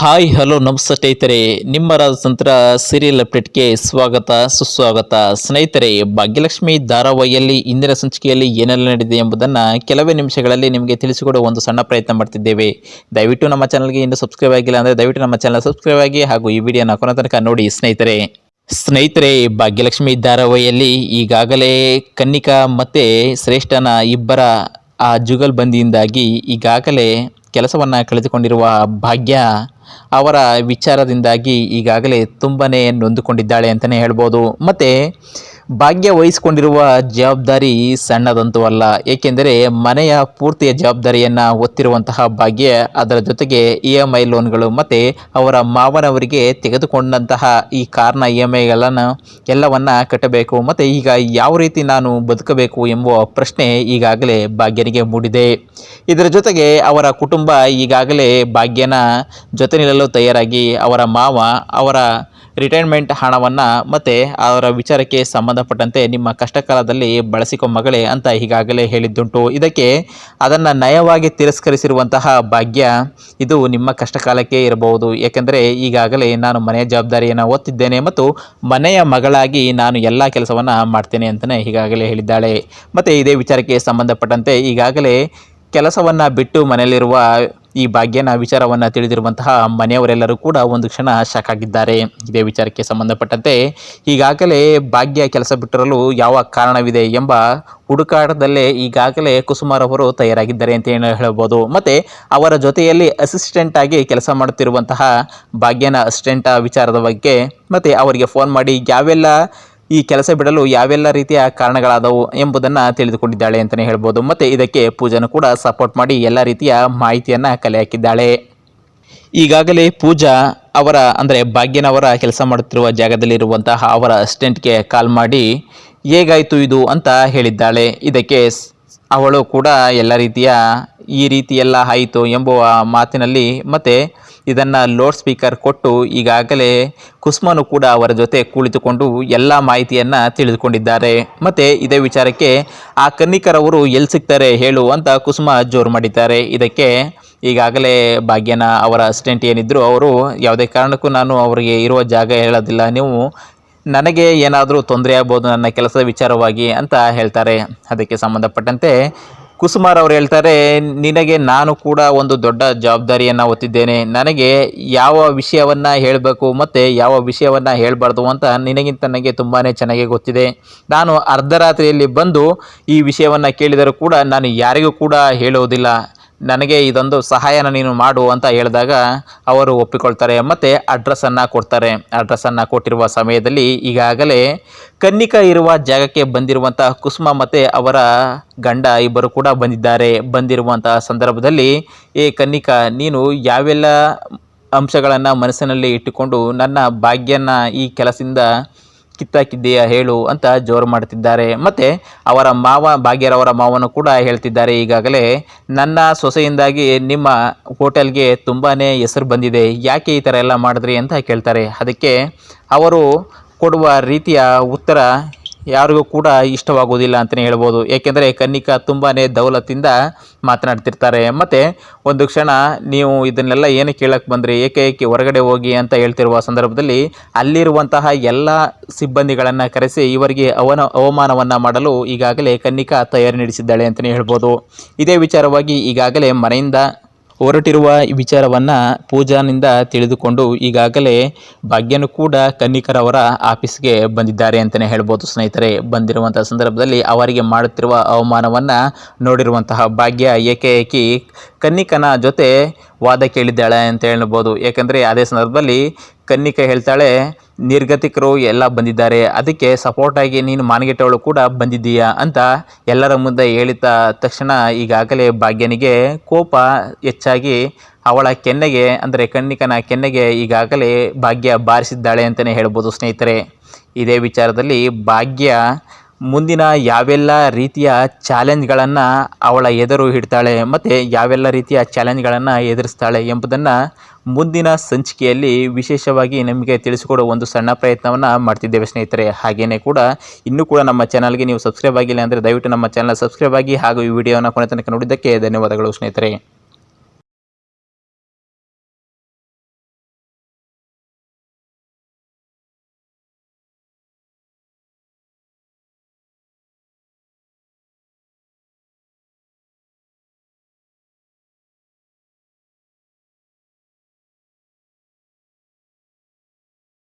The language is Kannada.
ಹಾಯ್, ಹಲೋ, ನಮಸ್ತೆ ಸ್ನೇಹಿತರೆ. ನಿಮ್ಮ ರಾಜತಂತ್ರ ಸೀರಿಯಲ್ ಅಪ್ಡೇಟ್ಗೆ ಸ್ವಾಗತ, ಸುಸ್ವಾಗತ. ಸ್ನೇಹಿತರೆ, ಭಾಗ್ಯಲಕ್ಷ್ಮಿ ಧಾರಾವಾಹಿಯಲ್ಲಿ, ಇಂದಿನ ಸಂಚಿಕೆಯಲ್ಲಿ ಏನೆಲ್ಲ ನಡೆದಿದೆ ಎಂಬುದನ್ನು ಕೆಲವೇ ನಿಮಿಷಗಳಲ್ಲಿ ನಿಮಗೆ ತಿಳಿಸಿಕೊಡುವ ಒಂದು ಸಣ್ಣ ಪ್ರಯತ್ನ ಮಾಡ್ತಿದ್ದೇವೆ. ದಯವಿಟ್ಟು ನಮ್ಮ ಚಾನಲ್ಗೆ ಇನ್ನೂ ಸಬ್ಸ್ಕ್ರೈಬ್ ಆಗಿಲ್ಲ ಅಂದರೆ ದಯವಿಟ್ಟು ನಮ್ಮ ಚಾನಲ್ ಸಬ್ಸ್ಕ್ರೈಬ್ ಆಗಿ ಹಾಗೂ ಈ ವಿಡಿಯೋನ ಕೊನೆ ತನಕ ನೋಡಿ ಸ್ನೇಹಿತರೆ. ಸ್ನೇಹಿತರೆ, ಭಾಗ್ಯಲಕ್ಷ್ಮಿ ಧಾರಾವಾಹಿಯಲ್ಲಿ ಈಗಾಗಲೇ ಕನ್ನಿಕಾ ಮತ್ತು ಶ್ರೇಷ್ಠನ ಇಬ್ಬರ ಆ ಜುಗಲ್ ಬಂದಿಯಿಂದಾಗಿ ಈಗಾಗಲೇ ಕೆಲಸವನ್ನು ಕಳೆದುಕೊಂಡಿರುವ ಭಾಗ್ಯ ಅವರ ವಿಚಾರದಿಂದಾಗಿ ಈಗಾಗಲೇ ತುಂಬನೇ ನೊಂದುಕೊಂಡಿದ್ದಾಳೆ ಅಂತಲೇ ಹೇಳ್ಬೋದು. ಮತ್ತು ಭಾಗ್ಯ ವಹಿಸಿಕೊಂಡಿರುವ ಜವಾಬ್ದಾರಿ ಸಣ್ಣದಂತೂ ಅಲ್ಲ. ಏಕೆಂದರೆ ಮನೆಯ ಪೂರ್ತಿಯ ಜವಾಬ್ದಾರಿಯನ್ನು ಹೊತ್ತಿರುವಂತಹ ಭಾಗ್ಯ, ಅದರ ಜೊತೆಗೆ ಇ ಎಂ ಐ ಲೋನ್ಗಳು ಮತ್ತು ಅವರ ಮಾವನವರಿಗೆ ತೆಗೆದುಕೊಂಡಂತಹ ಈ ಕಾರ್ನ ಇ ಎಂ ಐಗಳನ್ನು ಎಲ್ಲವನ್ನು ಕಟ್ಟಬೇಕು. ಮತ್ತು ಈಗ ಯಾವ ರೀತಿ ನಾನು ಬದುಕಬೇಕು ಎಂಬುವ ಪ್ರಶ್ನೆ ಈಗಾಗಲೇ ಭಾಗ್ಯನಿಗೆ ಮೂಡಿದೆ. ಇದರ ಜೊತೆಗೆ ಅವರ ಕುಟುಂಬ ಈಗಾಗಲೇ ಭಾಗ್ಯನ ಜೊತೆ ನಿಲ್ಲಲು ತಯಾರಾಗಿ ಅವರ ಮಾವ, ಅವರ ರಿಟೈರ್ಮೆಂಟ್ ಹಣವನ್ನು ಮತ್ತು ಅವರ ವಿಚಾರಕ್ಕೆ ಸಂಬಂಧಪಟ್ಟಂತೆ ನಿಮ್ಮ ಕಷ್ಟಕಾಲದಲ್ಲಿ ಬಳಸಿಕೊಂಬಗಳೇ ಅಂತ ಈಗಾಗಲೇ ಹೇಳಿದ್ದುಂಟು. ಇದಕ್ಕೆ ಅದನ್ನು ನಯವಾಗಿ ತಿರಸ್ಕರಿಸಿರುವಂತಹ ಭಾಗ್ಯ ಇದು ನಿಮ್ಮ ಕಷ್ಟಕಾಲಕ್ಕೆ ಇರಬಹುದು. ಏಕೆಂದರೆ ಈಗಾಗಲೇ ನಾನು ಮನೆಯ ಜವಾಬ್ದಾರಿಯನ್ನು ಒತ್ತಿದ್ದೇನೆ ಮತ್ತು ಮನೆಯ ಮಗಳಾಗಿ ನಾನು ಎಲ್ಲ ಕೆಲಸವನ್ನು ಮಾಡ್ತೇನೆ ಅಂತಲೇ ಈಗಾಗಲೇ ಹೇಳಿದ್ದಾಳೆ. ಮತ್ತು ಇದೇ ವಿಚಾರಕ್ಕೆ ಸಂಬಂಧಪಟ್ಟಂತೆ ಈಗಾಗಲೇ ಕೆಲಸವನ್ನು ಬಿಟ್ಟು ಮನೆಯಲ್ಲಿರುವ ಈ ಭಾಗ್ಯನ ವಿಚಾರವನ್ನು ತಿಳಿದಿರುವಂತಹ ಮನೆಯವರೆಲ್ಲರೂ ಕೂಡ ಒಂದು ಕ್ಷಣ ಶಾಕ್ ಆಗಿದ್ದಾರೆ. ಇದೇ ವಿಚಾರಕ್ಕೆ ಸಂಬಂಧಪಟ್ಟಂತೆ ಈಗಾಗಲೇ ಭಾಗ್ಯ ಕೆಲಸ ಬಿಟ್ಟಿರಲು ಯಾವ ಕಾರಣವಿದೆ ಎಂಬ ಹುಡುಕಾಟದಲ್ಲೇ ಈಗಾಗಲೇ ಕುಸುಮಾರವರು ತಯಾರಾಗಿದ್ದಾರೆ ಅಂತ ಹೇಳಬಹುದು ಹೇಳ್ಬೋದು. ಮತ್ತು ಅವರ ಜೊತೆಯಲ್ಲಿ ಅಸಿಸ್ಟೆಂಟ್ ಆಗಿ ಕೆಲಸ ಮಾಡುತ್ತಿರುವಂತಹ ಭಾಗ್ಯನ ಅಸಿಸ್ಟೆಂಟ್ ವಿಚಾರದ ಬಗ್ಗೆ ಮತ್ತು ಅವರಿಗೆ ಫೋನ್ ಮಾಡಿ, ಯಾವೆಲ್ಲ ಈ ಕೆಲಸ ಬಿಡಲು ಯಾವೆಲ್ಲ ರೀತಿಯ ಕಾರಣಗಳಾದವು ಎಂಬುದನ್ನು ತಿಳಿದುಕೊಂಡಿದ್ದಾಳೆ ಅಂತಲೇ ಹೇಳ್ಬೋದು. ಮತ್ತು ಇದಕ್ಕೆ ಪೂಜಾನು ಕೂಡ ಸಪೋರ್ಟ್ ಮಾಡಿ ಎಲ್ಲ ರೀತಿಯ ಮಾಹಿತಿಯನ್ನು ಕಲೆ ಹಾಕಿದ್ದಾಳೆ ಈಗಾಗಲೇ ಪೂಜಾ ಅವರ, ಅಂದರೆ ಭಾಗ್ಯನವರ ಕೆಲಸ ಮಾಡುತ್ತಿರುವ ಜಾಗದಲ್ಲಿರುವಂತಹ ಅವರ ಅಸಿಸ್ಟೆಂಟ್ಗೆ ಕಾಲ್ ಮಾಡಿ ಹೇಗಾಯಿತು ಇದು ಅಂತ ಹೇಳಿದ್ದಾಳೆ. ಇದಕ್ಕೆ ಅವಳು ಕೂಡ ಎಲ್ಲ ರೀತಿಯ ಈ ರೀತಿ ಎಲ್ಲ ಆಯಿತು ಎಂಬುವ ಮಾತಿನಲ್ಲಿ ಮತ್ತೆ ಇದನ್ನು ಲೋಡ್ ಸ್ಪೀಕರ್ ಕೊಟ್ಟು ಈಗಾಗಲೇ ಕುಸ್ಮನು ಕೂಡ ಅವರ ಜೊತೆ ಕುಳಿತುಕೊಂಡು ಎಲ್ಲ ಮಾಹಿತಿಯನ್ನು ತಿಳಿದುಕೊಂಡಿದ್ದಾರೆ. ಮತ್ತು ಇದೇ ವಿಚಾರಕ್ಕೆ ಆ ಕನ್ನಿಕರವರು ಎಲ್ಲಿ ಸಿಗ್ತಾರೆ ಹೇಳು ಅಂತ ಕುಸುಮ ಜೋರು ಮಾಡಿದ್ದಾರೆ. ಇದಕ್ಕೆ ಈಗಾಗಲೇ ಭಾಗ್ಯನ ಅವರ ಅಸಿಸ್ಟೆಂಟ್ ಏನಿದ್ರು ಅವರು ಯಾವುದೇ ಕಾರಣಕ್ಕೂ ನಾನು ಅವರಿಗೆ ಇರುವ ಜಾಗ ಹೇಳೋದಿಲ್ಲ. ನೀವು ನನಗೆ ಏನಾದರೂ ತೊಂದರೆ ಆಗ್ಬೋದು ನನ್ನ ಕೆಲಸದ ವಿಚಾರವಾಗಿ ಅಂತ ಹೇಳ್ತಾರೆ. ಅದಕ್ಕೆ ಸಂಬಂಧಪಟ್ಟಂತೆ ಕುಸುಮಾರ್ ಅವರು ಹೇಳ್ತಾರೆ, ನಿನಗೆ ನಾನು ಕೂಡ ಒಂದು ದೊಡ್ಡ ಜವಾಬ್ದಾರಿಯನ್ನು ಹೊತ್ತಿದ್ದೇನೆ. ನನಗೆ ಯಾವ ವಿಷಯವನ್ನು ಹೇಳಬೇಕು ಮತ್ತು ಯಾವ ವಿಷಯವನ್ನು ಹೇಳಬಾರ್ದು ಅಂತ ನಿನಗಿಂತ ನನಗೆ ತುಂಬಾ ಚೆನ್ನಾಗಿ ಗೊತ್ತಿದೆ. ನಾನು ಅರ್ಧರಾತ್ರಿಯಲ್ಲಿ ಬಂದು ಈ ವಿಷಯವನ್ನು ಕೇಳಿದರೂ ಕೂಡ ನಾನು ಯಾರಿಗೂ ಕೂಡ ಹೇಳುವುದಿಲ್ಲ ನನಗೆ ಇದೊಂದು ಸಹಾಯನ ನೀನು ಮಾಡು ಅಂತ ಹೇಳಿದಾಗ ಅವರು ಒಪ್ಪಿಕೊಳ್ತಾರೆ. ಮತ್ತು ಅಡ್ರೆಸ್ಸನ್ನು ಕೊಡ್ತಾರೆ. ಅಡ್ರೆಸ್ಸನ್ನು ಕೊಟ್ಟಿರುವ ಸಮಯದಲ್ಲಿ ಈಗಾಗಲೇ ಕನ್ನಿಕಾ ಇರುವ ಜಾಗಕ್ಕೆ ಬಂದಿರುವಂಥ ಕುಸುಮ ಮತ್ತು ಅವರ ಗಂಡ ಇಬ್ಬರು ಕೂಡ ಬಂದಿದ್ದಾರೆ. ಬಂದಿರುವಂತಹ ಸಂದರ್ಭದಲ್ಲಿ, ಏ ಕನ್ನಿಕಾ, ನೀನು ಯಾವೆಲ್ಲ ಅಂಶಗಳನ್ನು ಮನಸ್ಸಿನಲ್ಲಿ ಇಟ್ಟುಕೊಂಡು ನನ್ನ ಭಾಗ್ಯನ ಈ ಕೆಲಸದಿಂದ ಕಿತ್ತಾಕಿದ್ದೀಯಾ ಹೇಳು ಅಂತ ಜೋರು ಮಾಡ್ತಿದ್ದಾರೆ. ಮತ್ತು ಅವರ ಮಾವ ಭಾಗ್ಯರವರ ಮಾವನು ಕೂಡ ಹೇಳ್ತಿದ್ದಾರೆ ಈಗಾಗಲೇ. ನನ್ನ ಸೊಸೆಯಿಂದಾಗಿ ನಿಮ್ಮ ಹೋಟೆಲ್ಗೆ ತುಂಬಾ ಹೆಸರು ಬಂದಿದೆ. ಯಾಕೆ ಈ ಥರ ಎಲ್ಲ ಮಾಡಿದ್ರಿ ಅಂತ ಕೇಳ್ತಾರೆ. ಅದಕ್ಕೆ ಅವರು ಕೊಡುವ ರೀತಿಯ ಉತ್ತರ ಯಾರಿಗೂ ಕೂಡ ಇಷ್ಟವಾಗುವುದಿಲ್ಲ ಅಂತಲೇ ಹೇಳ್ಬೋದು. ಏಕೆಂದರೆ ಕನ್ನಿಕಾ ತುಂಬಾ ದೌಲತ್ತಿಂದ ಮಾತನಾಡ್ತಿರ್ತಾರೆ. ಮತ್ತು ಒಂದು ಕ್ಷಣ ನೀವು ಇದನ್ನೆಲ್ಲ ಏನು ಕೇಳಕ್ಕೆ ಬಂದರೆ? ಏಕೆ ಏಕೆ ಹೊರಗಡೆ ಹೋಗಿ ಅಂತ ಹೇಳ್ತಿರುವ ಸಂದರ್ಭದಲ್ಲಿ ಅಲ್ಲಿರುವಂತಹ ಎಲ್ಲ ಸಿಬ್ಬಂದಿಗಳನ್ನು ಕರೆಸಿ ಇವರಿಗೆ ಅವನ ಅವಮಾನವನ್ನು ಮಾಡಲು ಈಗಾಗಲೇ ಕನ್ನಿಕಾ ತಯಾರಿ ನಡೆಸಿದ್ದಾಳೆ ಅಂತಲೇ ಹೇಳ್ಬೋದು. ಇದೇ ವಿಚಾರವಾಗಿ ಈಗಾಗಲೇ ಮನೆಯಿಂದ ಹೊರಟಿರುವ ವಿಚಾರವನ್ನು ಪೂಜಾನಿಂದ ತಿಳಿದುಕೊಂಡು ಈಗಾಗಲೇ ಭಾಗ್ಯನು ಕೂಡ ಕನ್ನಿಕರವರ ಆಫೀಸ್ಗೆ ಬಂದಿದ್ದಾರೆ ಅಂತಲೇ ಹೇಳ್ಬೋದು. ಸ್ನೇಹಿತರೆ ಬಂದಿರುವಂಥ ಸಂದರ್ಭದಲ್ಲಿ ಅವರಿಗೆ ಮಾಡುತ್ತಿರುವ ಅವಮಾನವನ್ನು ನೋಡಿರುವಂತಹ ಭಾಗ್ಯ ಏಕಾಏಕಿ ಕನ್ನಿಕನ ಜೊತೆ ವಾದ ಕೇಳಿದ್ದಾಳೆ ಅಂತ ಹೇಳ್ಬೋದು. ಏಕೆಂದರೆ ಅದೇ ಸಂದರ್ಭದಲ್ಲಿ ಕನ್ನಿಕ ಹೇಳ್ತಾಳೆ, ನಿರ್ಗತಿಕರು ಎಲ್ಲ ಬಂದಿದ್ದಾರೆ. ಅದಕ್ಕೆ ಸಪೋರ್ಟಾಗಿ ನೀನು ಮಾನಗೆಟ್ಟವಳು ಕೂಡ ಬಂದಿದ್ದೀಯಾ? ಅಂತ ಎಲ್ಲರ ಮುಂದೆ ಹೇಳಿದ ತಕ್ಷಣ ಈಗಾಗಲೇ ಭಾಗ್ಯನಿಗೆ ಕೋಪ ಹೆಚ್ಚಾಗಿ ಅವಳ ಕೆನ್ನೆಗೆ, ಅಂದರೆ ಕಣ್ಣಿಕನ ಕೆನ್ನೆಗೆ ಈಗಾಗಲೇ ಭಾಗ್ಯ ಬಾರಿಸಿದ್ದಾಳೆ ಅಂತಲೇ ಹೇಳ್ಬೋದು ಸ್ನೇಹಿತರೆ. ಇದೇ ವಿಚಾರದಲ್ಲಿ ಭಾಗ್ಯ ಮುಂದಿನ ಯಾವೆಲ್ಲ ರೀತಿಯ ಚಾಲೆಂಜ್ಗಳನ್ನು ಅವಳ ಎದುರು ಇಡ್ತಾಳೆ ಮತ್ತು ಯಾವೆಲ್ಲ ರೀತಿಯ ಚಾಲೆಂಜ್ಗಳನ್ನು ಎದುರಿಸ್ತಾಳೆ ಎಂಬುದನ್ನು ಮುಂದಿನ ಸಂಚಿಕೆಯಲ್ಲಿ ವಿಶೇಷವಾಗಿ ನಮಗೆ ತಿಳಿಸಿಕೊಡುವ ಒಂದು ಸಣ್ಣ ಪ್ರಯತ್ನವನ್ನು ಮಾಡ್ತಿದ್ದೇವೆ ಸ್ನೇಹಿತರೆ. ಹಾಗೆಯೇ ಕೂಡ ಇನ್ನೂ ಕೂಡ ನಮ್ಮ ಚಾನಲ್ಗೆ ನೀವು ಸಬ್ಸ್ಕ್ರೈಬ್ ಆಗಿಲ್ಲ ಅಂದರೆ ದಯವಿಟ್ಟು ನಮ್ಮ ಚಾನಲ್ ಸಬ್ಸ್ಕ್ರೈಬ್ ಆಗಿ ಹಾಗೂ ಈ ವಿಡಿಯೋನ ಕೊನೆ ತನಕ ನೋಡಿದ್ದಕ್ಕೆ ಧನ್ಯವಾದಗಳು ಸ್ನೇಹಿತರೆ.